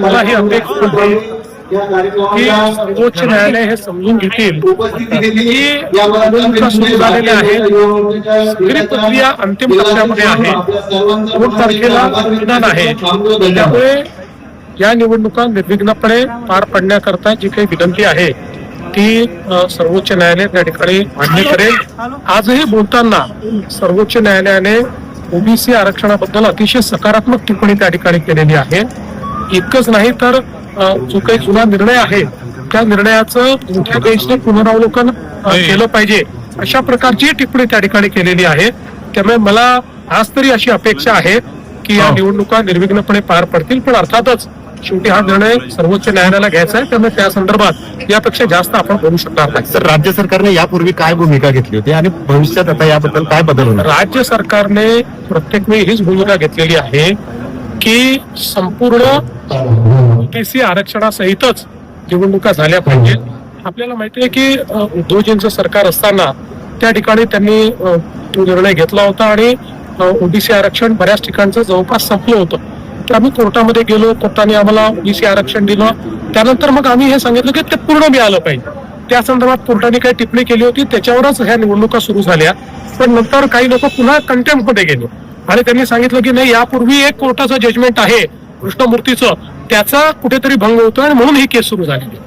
मला ही अपेक्षा आहे की सर्वोच्च न्यायालय हे समजून घेतील. की सुरू झालेल्या आहेत. सगळी प्रक्रिया अंतिम टप्प्यामध्ये आहे. दोन तारखेला मतदान आहे. त्यामुळे या निवडणुका निर्विघ्नपणे पार पाडण्याकरता जी काही विनंती आहे ती सर्वोच्च न्यायालय त्या ठिकाणी मान्य करेल. आजही बोलताना सर्वोच्च न्यायालयाने ओबीसी आरक्षणाबद्दल अतिशय सकारात्मक टिप्पणी त्या ठिकाणी केलेली आहे. इतकंच नाही तर जो काही जुना निर्णय आहे त्या निर्णयाचं मोठ्या देशने पुनरावलोकन केलं पाहिजे. अशा प्रकारची टिप्पणी त्या ठिकाणी केलेली आहे. त्यामुळे मला आज तरी अशी अपेक्षा आहे की या निवडणुका निर्विघ्नपणे पार पडतील पण अर्थातच शेवटी हा निर्णय सर्वोच्च न्यायालयाला घ्यायचा आहे. त्यामुळे त्या संदर्भात यापेक्षा जास्त आपण बोलू शकणार नाही. सर राज्य सरकारने यापूर्वी काय भूमिका घेतली होती आणि भविष्यात आता याबद्दल काय बदल होणार? राज्य सरकारने प्रत्येक वेळी हीच भूमिका घेतलेली आहे की संपूर्ण ओबीसी आरक्षणासहितच निवडणुका झाल्या पाहिजेत आपल्याला माहिती आहे की उद्धवजींचं सरकार असताना त्या ठिकाणी त्यांनी तो निर्णय घेतला होता आणि ओबीसी आरक्षण बऱ्याच ठिकाणचं जवळपास संपलं होतं. तर आम्ही कोर्टामध्ये गेलो कोर्टाने आम्हाला बीसी आरक्षण दिलं. त्यानंतर मग आम्ही हे सांगितलं की ते पूर्ण मिळालं पाहिजे. त्या संदर्भात कोर्टाने काही टिप्पणी केली होती त्याच्यावरच ह्या निवडणुका सुरू झाल्या. पण नंतर काही लोक पुन्हा कंटेम्पमध्ये गेले. आणि त्यांनी सांगितलं की नाही यापूर्वी एक कोर्टाचं जजमेंट आहे कृष्णमूर्तीचं. त्याचा कुठेतरी भंग होतो आणि म्हणून ही केस सुरू झालेली आहे.